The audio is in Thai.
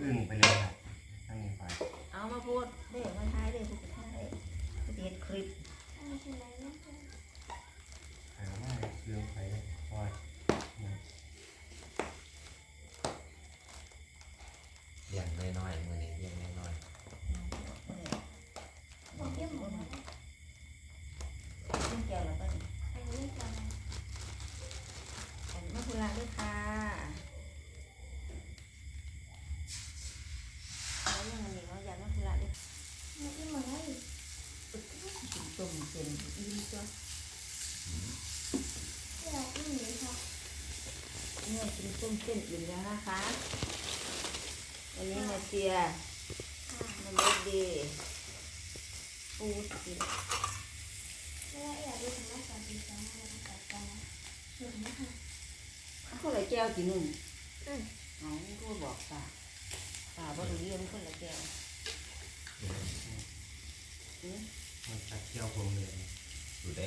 อึ้งไปเลยครับทั้งนี้ไปเอามาพูดเด้มาท้ายเด้พูดท้ายพูดเฮ็ดคลิปใครเอามาเรื่องไปเลยเพราะว่าเนี่ยเลี้ยงน้อยๆมือนี้เลี้ยงน้อยต้องเกี่ยวแล้วก็มาพูดลาด้วยค่ะแล้วยังอันนี้เขาอยากมาพูดลาด้วยตุ่ มเส้นอิ่มจ้ะเนี่ยกินต้มเส้นอิ่มแล้วนะคะวันนี้มาเชียร์มันเล็กดีปูสิคนละแก้วจีนุ่นเอาก็บอกป่าป่าบ่รู้เรื่องคนละแก้ว มันตัดเที่ยวผมเลยๆดูไ